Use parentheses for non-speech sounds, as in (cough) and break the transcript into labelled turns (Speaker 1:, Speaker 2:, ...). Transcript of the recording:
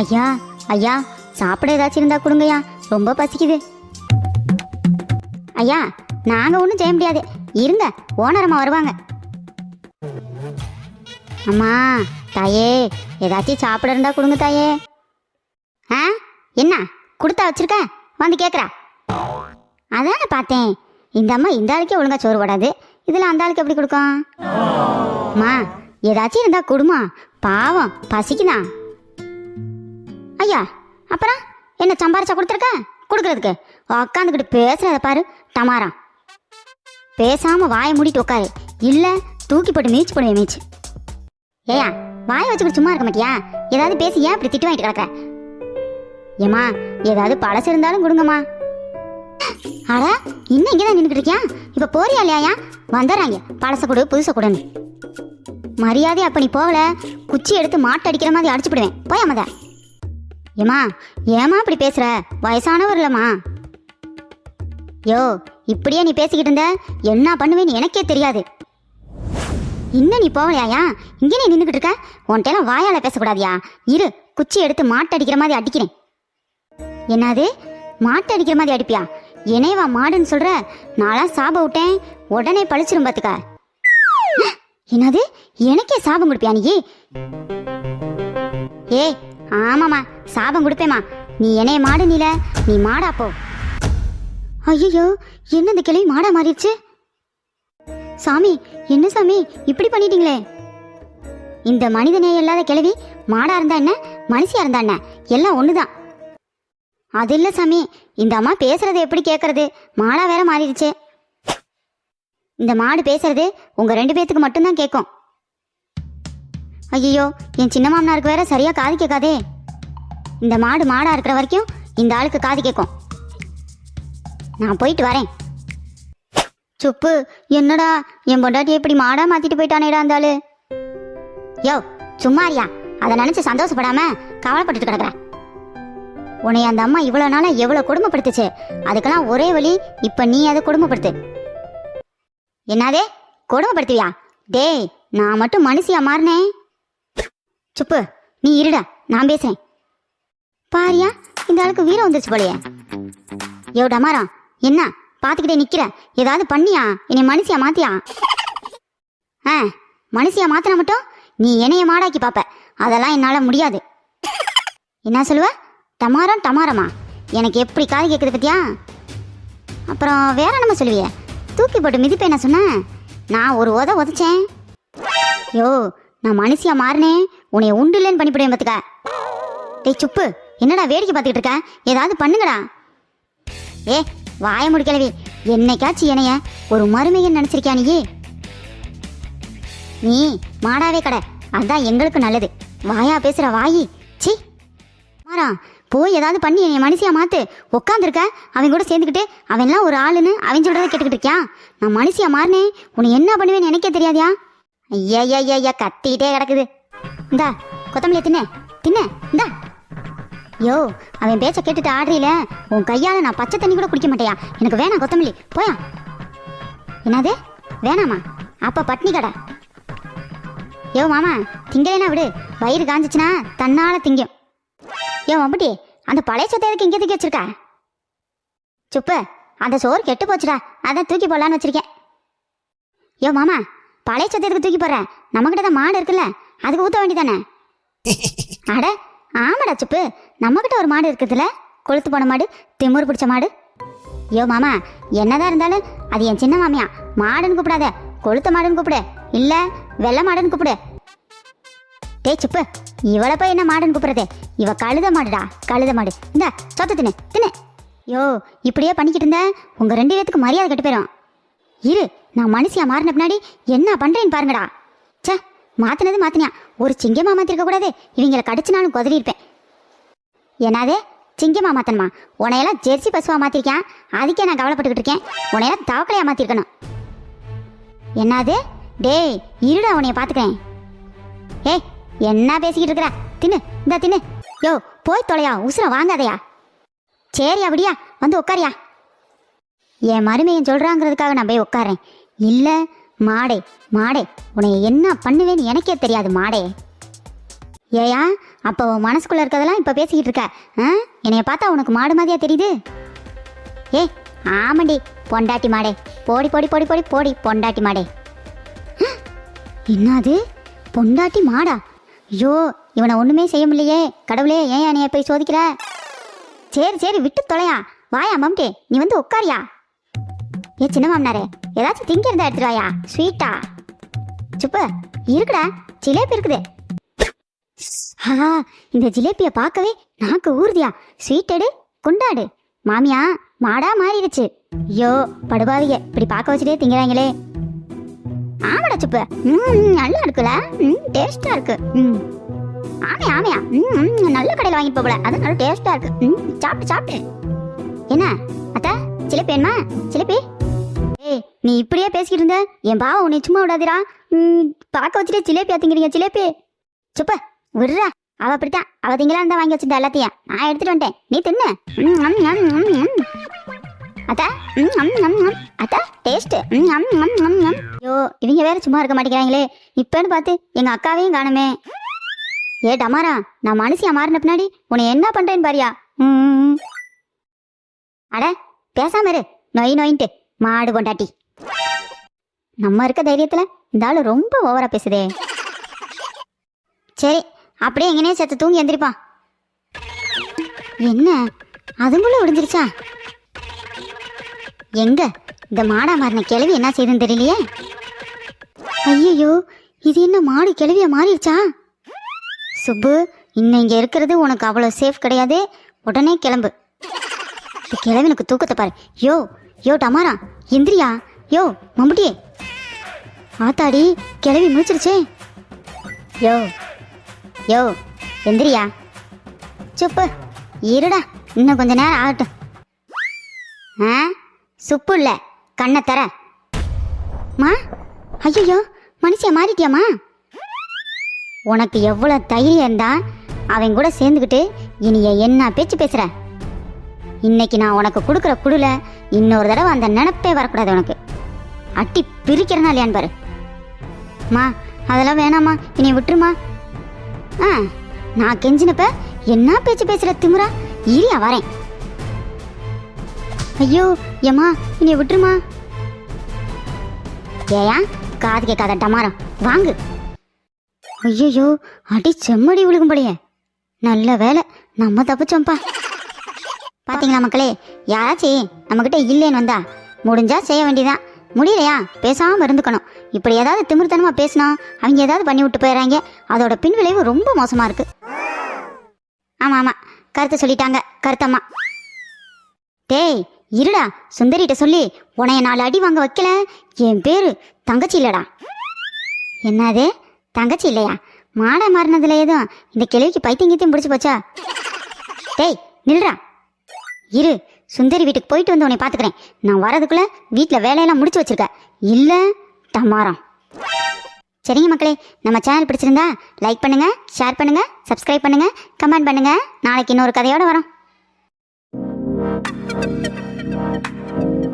Speaker 1: ஐயா ஐயா சாப்பிட ஏதாச்சும் இருந்தா கொடுங்கய்யா. ரொம்ப பசிக்குது. ஐயா நாங்க ஒன்றும் செய்ய முடியாது. இருங்க ஓனரம்மா வருவாங்க. அம்மா தாயே ஏதாச்சும் சாப்பிட இருந்தா கொடுங்க தாயே. ஆ என்ன கொடுத்தா வச்சிருக்க? வந்து கேட்குறா அதான பார்த்தேன். இந்த அம்மா இந்த ஆளுக்கே ஒழுங்கா சோறு போடாது. இதில் அந்த ஆளுக்கு எப்படி கொடுக்கும்? அம்மா ஏதாச்சும் இருந்தா கொடுமா. பாவம் பசிக்குதான் ஐயா அப்புறம் என்ன சம்பாரிச்சா கொடுத்துருக்க? கொடுக்கறதுக்கு. உக்காந்துக்கிட்டு பேசுறத பாரு டமாரா பேசாம வாயை மூடிட்டு உட்காரு இல்ல தூக்கி போட்டு மீச்சு போடுவேன் மீச்சு. ஏயா வாயை வச்சுக்கிட்டு சும்மா இருக்க மாட்டியா? ஏதாவது பேசி ஏன் இப்படி திட்டு வாங்கிட்டு கிடக்குற? ஏமா ஏதாவது பழசு இருந்தாலும் கொடுங்கம்மா. அட இன்னும் இங்கே தான் நின்றுட்டு இருக்கியா? இப்போ போறியா இல்லையா வந்துடுறாங்க. பழச கொடு புதுசை கொடுன்னு. மரியாதை அப்ப நீ போகல குச்சி எடுத்து மாட்டு அடிக்கிற மாதிரி அடிச்சு விடுவேன் போய் அம்மத ஏமா ஏமா இப்படி பேசுற? வயசானவர் இல்லம்மா யோ இப்படியே நீ பேசிக்கிட்டு இருந்த என்ன பண்ணுவேன்னு எனக்கே தெரியாது. இன்னும் நீ போகலையாயா? இங்கே நீ நின்றுக்கிட்டு இருக்க? உன்ட்டெல்லாம் வாயால் பேசக்கூடாதியா? இரு குச்சி எடுத்து மாட்டு அடிக்கிற மாதிரி அடிக்கிறேன். என்னது? மாட்டு அடிக்கிற மாதிரி அடிப்பியா? என்னைவா மாடுன்னு சொல்கிற நாளாக சாப விட்டேன். உடனே பழிச்சிரும் பார்த்துக்க என்னது? எனக்கே சாபம் கொடுப்பியா நீ? ஏய் ஆமாம்மா சாபம் கொடுப்பேம்மா நீ என்னைய மாடு நீல நீ மாடா போ. ஐயோ என்ன இந்த கிளவி மாடா மாறிடுச்சு? சாமி என்ன சாமி இப்படி பண்ணிட்டீங்களே? இந்த மனிதனே இல்லாத கிழவி மாடா இருந்தா என்ன? மனுஷியா இருந்தா என்ன? எல்லாம் ஒண்ணுதான். அது இல்ல சாமி இந்த அம்மா பேசுறதை எப்படி கேக்குறது? மாடா வேற மாறிடுச்சே. இந்த மாடு பேசுறது உங்க ரெண்டு பேத்துக்கு மட்டும்தான் கேட்கும் ஐயோ என் சின்ன மாமனாருக்கு வேற சரியா காது கேட்காதே. இந்த மாடு மாடா இருக்கிற வரைக்கும் இந்த ஆளுக்கு காது கேட்கும் நான் போயிட்டு வரேன். சுப்பு என்னடா என் பொண்டாட்டி எப்படி மாடா மாத்திட்டு போயிட்டானேடா அந்த ஆளு. யோ சும்மாரியா அதை நினைச்சு சந்தோஷப்படாம கவலைப்பட்டுட்டு கிடக்குற. உன்னை அந்த அம்மா இவ்வளவு நாளா எவ்வளவு கொடுமைப்படுத்துச்சு அதுக்கெல்லாம் ஒரே வழி இப்ப நீ அதை கொடுமைப்படுத்து என்னதே? கொடுமைப்படுத்துவியா? டேய் நான் மட்டும் மனுஷியா மாறினேன். சுப்பு நீ இருடா நான் பேசுறேன். பாரியா இந்த ஆளுக்கு வீரம் வந்துருச்சு போலயே. எவ்வளோ டமாரம் என்ன? பார்த்துக்கிட்டே நிக்கிற? ஏதாவது பண்ணியா? என்னை மனுஷியா மாத்தியா? ஆ மனுஷியா மாத்தினா மட்டும் நீ என்னைய மாடாக்கி பாப்ப. அதெல்லாம் என்னால முடியாது. என்ன சொல்லுவ? டமாரம் டமாரமா? எனக்கு எப்படி காது கேட்குது பத்தியா? அப்புறம் வேற நம்ம சொல்லுவியே? தூக்கி போட்டு மிதிப்பேன் என்ன சொன்னேன். நான் ஒரு உத உதைச்சேன். யோ நான் மனுஷியா மாறினேன் உன்னை உண்டு இல்லைன்னு பண்ணிவிடுவேன் பார்த்துக்க டேய் சுப்பு என்னடா வேடிக்கை பார்த்துக்கிட்டு இருக்க? ஏதாவது பண்ணுங்கடா. ஏ வாய முடிக்கலவி என்னைக்காச்சும் என்னைய ஒரு மருமையன் நினச்சிருக்கியா நீ? நீ மாடாவே கடை. அதான் எங்களுக்கு நல்லது. வாயா பேசுற வாயி. சி மாறா போய் ஏதாவது பண்ணி என் மனுஷியா மாத்து. உட்காந்துருக்க அவன் கூட சேர்ந்துக்கிட்டு அவன்லாம் ஒரு ஆளுன்னு அவன் சொல்றதை கேட்டுக்கிட்டு இருக்கியா? நான் மனுஷியா மாறினேன் உன்னை என்ன பண்ணுவேன்னு எனக்கே தெரியாதியா? ஐயா ஐயா ஐயா கத்திக்கிட்டே கிடக்குது. இந்தா கொத்தமல்லி தின்ன. தின்ன இந்தா. யோ அவன் பேச்ச கேட்டுட்டு ஆடுறீல. உன் கையால நான் பச்சை தண்ணி கூட குடிக்க மாட்டேயா? எனக்கு வேணாம் கொத்தமல்லி. போயா. என்னது? வேணாமா? அப்ப பட்னி கடை. யோ மாமா திங்கலைனா விடு. வயிறு காஞ்சிச்சுன்னா தன்னால திங்கும். யோ மம்புட்டி அந்த பழைய சொத்தை எதுக்கு இங்கே தூக்கி வச்சிருக்க? சுப்பு அந்த சோறு கெட்டு போச்சுடா. அதான் தூக்கி போடலான்னு வச்சிருக்கேன். யோ மாமா பழைய சொத்தை எதுக்கு தூக்கி போடுற? நம்மகிட்ட தான் மாடு இருக்குல்ல அதுக்கு ஊத்த வேண்டியதானே? (laughs) அட ஆமாடா சுப்பு. நம்மகிட்ட ஒரு மாடு இருக்குதுல கொளுத்து போன மாடு திமுரு பிடிச்ச மாடு. ஐயோ மாமா என்னதான் இருந்தாலும் அது என் சின்ன மாமியா. மாடுன்னு கூப்பிடாத கொளுத்த மாடுன்னு கூப்பிடு. இல்ல வெள்ளை மாடுன்னு கூப்பிடு. டே சுப்பு. இவளை போய் என்ன மாடுன்னு கூப்பிடுறது? இவ கழுத மாடுடா கழுத மாடு. இந்த சொத்த தின்னு தின்னு. யோ இப்படியே பண்ணிக்கிட்டு இருந்தேன் உங்கள் ரெண்டு பேத்துக்கு மரியாதை கெட்டு போயிடும் இரு நான் மனுஷியா மாறின பின்னாடி என்ன பண்ணுறேன்னு பாருங்கடா. சே மாத்தினது மாத்தினியா. ஒரு சிங்கமா மாத்திருக்க கூடாது கடிச்சு நானும் குதறி இருப்பேன். என்னது? சிங்கமா மாத்தணுமா? உன்னையெல்லாம் ஜெர்சி பசுவா மாத்திருக்கேன் அதுக்கே நான் கவலைப்பட்டுக்கிட்டு இருக்கேன். உனையெல்லாம் தவக்கலையா மாத்திருக்கணும். என்னது? டேய் இருடா உன்னைய பாத்துக்கிறேன். ஏய் என்ன பேசிக்கிட்டு இருக்கிற? தின்னு இந்த தின்னு. யோ போய் தொலையா உசுர வாங்காதயா. சரி அப்படியா வந்து உட்காரியா என் மருமையன் சொல்றாங்கிறதுக்காக நான் போய் உட்காரேன் இல்ல மாடே மாடே உன்னை என்ன பண்ணுவேன்னு எனக்கே தெரியாது மாடே. ஏயா அப்போ உன் மனசுக்குள்ள இருக்கிறதெல்லாம் இப்போ பேசிக்கிட்டு இருக்க ஆ? என்னைய பார்த்தா உனக்கு மாடு மாதிரியா தெரியுது? ஏ ஆமாண்டி பொண்டாட்டி மாடே. போடி போடி போடி போடி போடி பொண்டாட்டி மாடே. என்னது? பொண்டாட்டி மாடா? ஐயோ இவனை ஒன்றுமே செய்ய முடியலையே. கடவுளே ஏன் என்னைய போய் சோதிக்கிற? சரி சரி விட்டு தொலையா. வாயா மம்டே நீ வந்து உட்காரியா? ஏ சின்ன மாமனாரே ஏதாச்சும் திங்க இருந்தா எடுத்துட்டு வாயா. ஸ்வீட்டா சுப்பு இருக்குடா. ஜிலேபி இருக்குது. ஆஹா இந்த ஜிலேபியை பார்க்கவே நாக்கு ஊறுதியா. ஸ்வீட் எடு கொண்டாடு. மாமியா மாடா மாறிடுச்சு. ஐயோ படுபாவிய இப்படி பார்க்க வச்சுட்டே திங்கிறாங்களே. ஆமாடா சுப்பு. ம் நல்லா இருக்குல்ல? ம் டேஸ்டா இருக்கு. ம் ஆமையா ஆமையா. ம் நல்ல கடையில் வாங்கிட்டு போகல அது நல்லா டேஸ்டா இருக்கு. ம் சாப்பிட்டு சாப்பிட்டு என்ன? அத்தா சிலிப்பி வேணுமா? சிலிப்பி? ஏய் நீ இப்படியே பேசிக்கிட்டு இருந்த? என் பாவம் உன்னை சும்மா விடாதீரா பார்க்க வச்சுட்டே ஜிலேபி ஆத்திங்கிறீங்க ஜிலேபி சுப்ப விடுறா. அவ அப்படித்தான். அவ திங்களா இருந்தா வாங்கி வச்சிருந்தா எல்லாத்தையும். நான் எடுத்துட்டு வந்துட்டேன். நீ தின்னு. அத்தா ம், ம், ம், ம். அத்தா ம், ம், ஐயோ இவங்க வேற சும்மா இருக்க மாட்டேங்கிறாங்களே. இப்பன்னு பார்த்து எங்க அக்காவையும் காணுமே. ஏ டமாரா நான் மனுஷியா மாறின பின்னாடி உன்னை என்ன பண்றேன்னு பாரியா? ம், அட பேசாம இரு. நொய் நொயின்ட்டு. மாடு கொண்டாட்டி நம்ம இருக்க தைரியத்துல இந்த ஆளு ரொம்ப ஓவரா பேசுதே. சரி அப்படியே எங்கனே செத்து தூங்கி எந்திரிப்பான் என்ன? அதுங்குள்ள ஒடிஞ்சிருச்சா எங்க? இந்த மாடா மாறின கிழவி என்ன செய்யுதுன்னு தெரியலையே? ஐயோ இது என்ன மாடு கிழவியா மாறிடுச்சா? சுப்பு இன்னும் இங்க இருக்கிறது உனக்கு அவ்வளோ சேஃப் கிடையாது. உடனே கிளம்பு. இந்த கிழவனுக்கு தூக்கத்தை பாரு. யோ யோ டமாரா எந்திரியா? யோ மம்முட்டியே ஆத்தாடி கிளவி முடிச்சிருச்சே யோ யோ எந்திரியா? சுப்பு இருடா. இன்னும் கொஞ்ச நேரம் ஆகட்டும். ஆ? சுப்பு இல்ல. கண்ணை தர. மா? ஐயோ மனுஷியா மாறிட்டியாமா? உனக்கு எவ்வளோ தைரியம் இருந்தா அவன் கூட சேர்ந்துக்கிட்டு இனிய என்ன பேச்சு பேசுற? இன்னைக்கு நான் உனக்கு கொடுக்குற குடுல இன்னொரு தடவை அந்த நினப்பே வரக்கூடாது உனக்கு. அட்டி பிரிக்கிறனா இல்லையான்னு பாரு. மா அதெல்லாம் வேணாம்மா. இனி விட்டுருமா. ஆ நான் கெஞ்சினப்ப என்ன பேச்சு பேசுற திமுறா? இரியா வரேன். ஐயோ ஏம்மா இனி விட்டுருமா? ஏயா காது கேட்காத டமாரம் வாங்கு. ஐயோ அடி செம்மடி விழுகும்படியே நல்ல வேலை நம்ம தப்பிச்சோம்ப்பா. பாத்தீங்களா மக்களே யாராச்சும் நம்மக்கிட்ட இல்லைன்னு வந்தா முடிஞ்சா செய்ய வேண்டியதான் முடியலையா? பேசாம இருந்துக்கணும். இப்படி ஏதாவது திமிர்த்தனமா பேசினா அவங்க ஏதாவது பண்ணி விட்டு போயிடறாங்க. அதோட பின்விளைவு ரொம்ப மோசமா இருக்கு. ஆமா ஆமா கருத்தை சொல்லிட்டாங்க கருத்தம்மா. டேய் இருடா சுந்தரிட்ட சொல்லி உனைய நாலு அடி வாங்க வைக்கல. என் பேரு தங்கச்சி இல்லடா. என்னது? தங்கச்சி இல்லையா? மாடா மாறினதுல எதுவும் இந்த கிழவிக்கு கீத்தியம் பிடிச்சி போச்சா? டேய் நில்றா. இரு சுந்தரி வீட்டுக்கு போயிட்டு வந்து உன்னை பார்த்துக்கிறேன் நான் வரதுக்குள்ள வீட்டில் வேலையெல்லாம் முடிச்சு வச்சிருக்க. இல்லை டமாரம் சரிங்க மக்களே நம்ம சேனல் பிடிச்சிருந்தா லைக் பண்ணுங்க ஷேர் பண்ணுங்க சப்ஸ்கிரைப் பண்ணுங்க கமெண்ட் பண்ணுங்க. நாளைக்கு இன்னொரு கதையோட வரோம். Thank you.